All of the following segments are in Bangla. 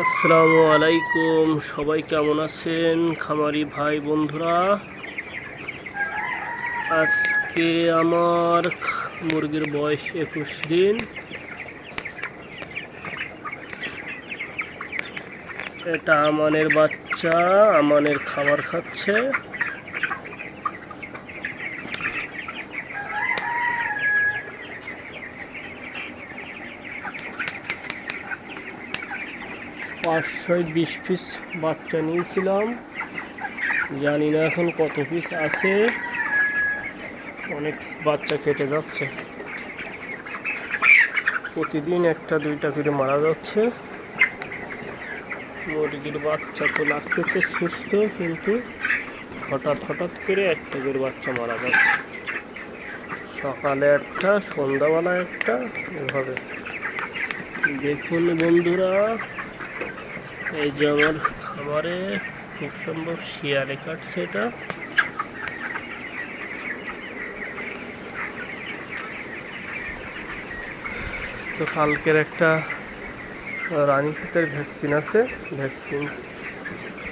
আসসালামু আলাইকুম। সবাই কেমন আছেন? খামারি ভাই বন্ধুরা, আজকে আমার মুরগির বয়স একুশ দিন। এটা আমানের বাচ্চা, আমানের খাবার খাচ্ছে। পাঁচশো বিশ পিস বাচ্চা নিয়েছিলাম। জানি না এখন কত পিস আছে। অনেক বাচ্চা কেটে যাচ্ছে। প্রতিদিন একটা, দুইটা করে মারা যাচ্ছে। মুরগির বাচ্চা তো লাগতেছে সুস্থ, কিন্তু হঠাৎ হঠাৎ করে একটা করে বাচ্চা মারা যাচ্ছে। সকালে একটা, সন্ধ্যাবেলা একটা, এভাবে। দেখুন বন্ধুরা এই যে আমার খামারে খুব সম্ভব শিয়ারে কাটছে এটা। তো কালকের একটা রানীক্ষেতের ভ্যাকসিন আছে, ভ্যাকসিন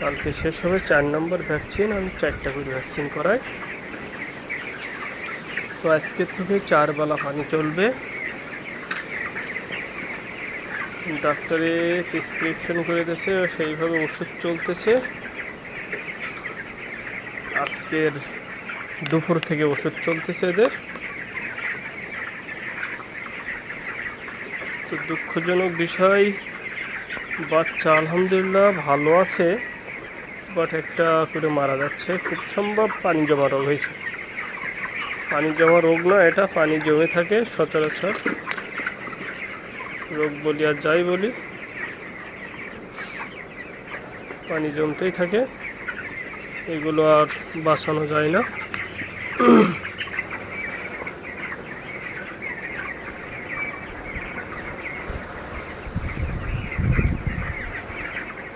কালকে শেষ হবে, চার নম্বর ভ্যাকসিন, আমি চারটা করে ভ্যাকসিন করাই। তো আজকে থেকে চার বেলা পানি চলবে। ডাক্তারে প্রেসক্রিপশন করে দিয়েছে, সেইভাবে ওষুধ চলতেছে। আজকের দুপুর থেকে ওষুধ চলতেছে এদের। তো দুঃখজনক বিষয়, বাচ্চা আলহামদুলিল্লাহ ভালো আছে বাট একটা করে মারা যাচ্ছে। খুব সম্ভব পানি জমা রোগ হয়েছে। পানি জমা রোগ না, এটা পানি জমে থাকে সচরাচর। রোগ বলি আর যাই বলি, পানি জমতেই থাকে, এগুলো আর বাঁচানো যায় না।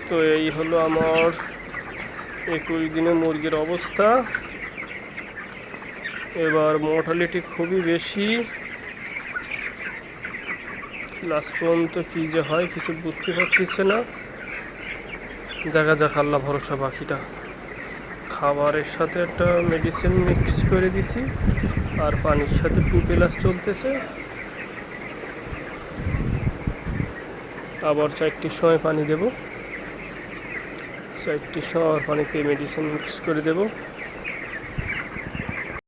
তো এই হলো আমার একুশ দিনে মুরগির অবস্থা। এবার মর্টালিটি খুবই বেশি। লাস্ট পর্যন্ত কী যে হয় কিছু বুঝতে পারতেছে না। দেখা যাক, আল্লাহ ভরসা বাকিটা। খাবারের সাথে একটা মেডিসিন মিক্স করে দিছি, আর পানির সাথে টু প্লাস চলতেছে। আবার চারটির সময় পানি দেব। চারটির সময় পানিতে মেডিসিন মিক্স করে দেবো।